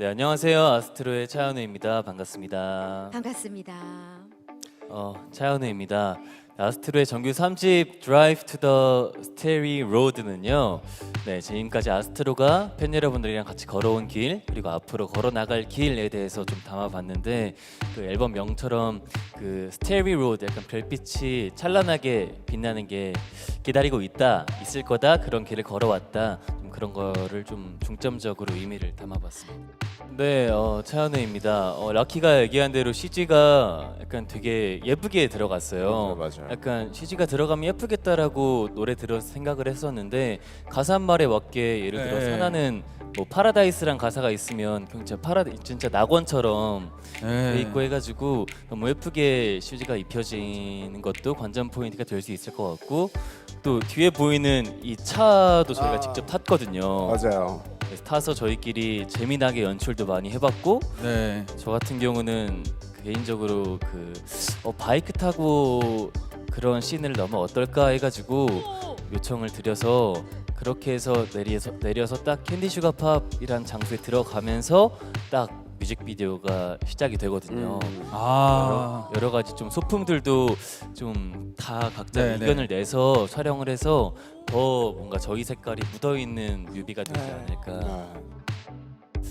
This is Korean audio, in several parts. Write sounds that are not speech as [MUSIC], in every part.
네 안녕하세요 아스트로의 차현우입니다 반갑습니다. 반갑습니다. 어 차현우입니다. 아스트로의 정규 3집 Drive to the Starry Road는요. 네 지금까지 아스트로가 팬 여러분들이랑 같이 걸어온 길 그리고 앞으로 걸어 나갈 길에 대해서 좀 담아 봤는데 그 앨범 명처럼 그 Starry Road 약간 별빛이 찬란하게 빛나는 게 기다리고 있다 있을 거다 그런 길을 걸어왔다 좀 그런 거를 좀 중점적으로 의미를 담아 봤습니다. 네, 어, 차현우입니다. 어, 라키가 얘기한 대로 CG가 약간 되게 예쁘게 들어갔어요. 맞아요, 맞아요. 약간 CG가 들어가면 예쁘겠다라고 노래 들어서 생각을 했었는데 가사 한 말에 맞게 예를 들어 네. 하나는 뭐 파라다이스란 가사가 있으면 그냥 진짜 파라 진짜 낙원처럼 네. 돼 있고 해가지고 너무 예쁘게 CG가 입혀지는 것도 관전 포인트가 될 수 있을 것 같고 또 뒤에 보이는 이 차도 저희가 아. 직접 탔거든요. 맞아요. 그래서 타서 저희끼리 재미나게 연출도 많이 해봤고 네. 저 같은 경우는 그 개인적으로 그 어, 바이크 타고 그런 씬을 넣으면 어떨까 해가지고 요청을 드려서 그렇게 해서 내려서 내려서 딱 캔디 슈가 팝이란 장소에 들어가면서 딱 뮤직비디오가 시작이 되거든요. 음. 아. 여러, 여러 가지 좀 소품들도 좀 다 각자 네, 네. 의견을 내서 촬영을 해서 더 뭔가 저희 색깔이 묻어 있는 뮤비가 되지 않을까.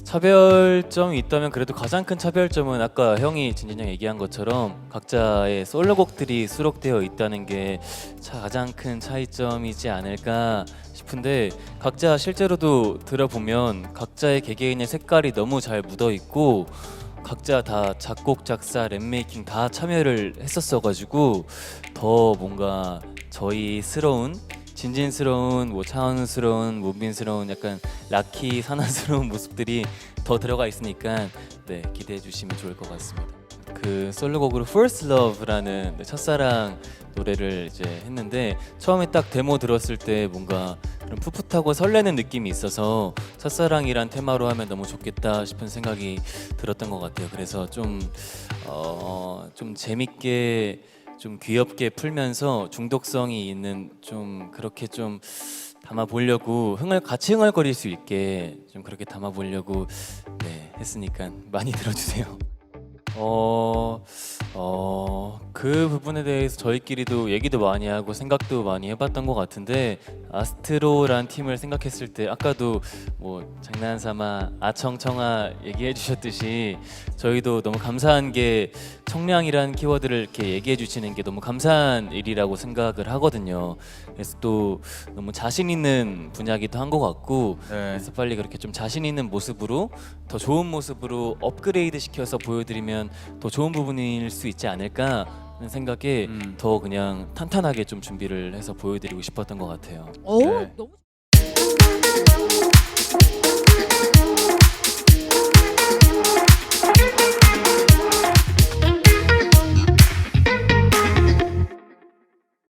아, 차별점이 있다면 그래도 가장 큰 차별점은 아까 형이 진진 형 얘기한 것처럼 각자의 솔로곡들이 수록되어 있다는 게 차- 가장 큰 차이점이지 않을까 싶은데 각자 실제로도 들어보면 각자의 개개인의 색깔이 너무 잘 묻어 있고 각자 다 작곡 작사 랩 메이킹 다 참여를 했었어 가지고 더 뭔가 저희스러운 진진스러운 뭐 차은스러운 무빈스러운 약간 라키 사나스러운 [LAUGHS] 모습들이 더 들어가 있으니까 네 기대해 주시면 좋을 것 같습니다. 그 솔로곡으로 First Love라는 네, 첫사랑 노래를 이제 했는데 처음에 딱 데모 들었을 때 뭔가 그런 풋풋하고 설레는 느낌이 있어서 첫사랑이란 테마로 하면 너무 좋겠다 싶은 생각이 들었던 것 같아요. 그래서 좀 어, 좀 재밌게 좀 귀엽게 풀면서 중독성이 있는 좀 그렇게 좀 담아 보려고 흥을 같이 흥얼거릴 수 있게 좀 그렇게 담아 보려고 네 했으니까 많이 들어주세요. [LAUGHS] 어, 어, 그 부분에 대해서 저희끼리도 얘기도 많이 하고 생각도 많이 해봤던 것 같은데 아스트로란 팀을 생각했을 때 아까도 뭐 장난삼아 아청청아 얘기해 주셨듯이 저희도 너무 감사한 게 청량이라는 키워드를 이렇게 얘기해 주시는 게 너무 감사한 일이라고 생각을 하거든요. 그래서 또 너무 자신 있는 분야기도 한 것 같고 네. 그래서 빨리 그렇게 좀 자신 있는 모습으로 더 좋은 모습으로 업그레이드 시켜서 보여드리면 더 좋은 부분일 수 있지 않을까 하는 생각에 음. 더 그냥 탄탄하게 좀 준비를 해서 보여드리고 싶었던 것 같아요. 오, 네. 너무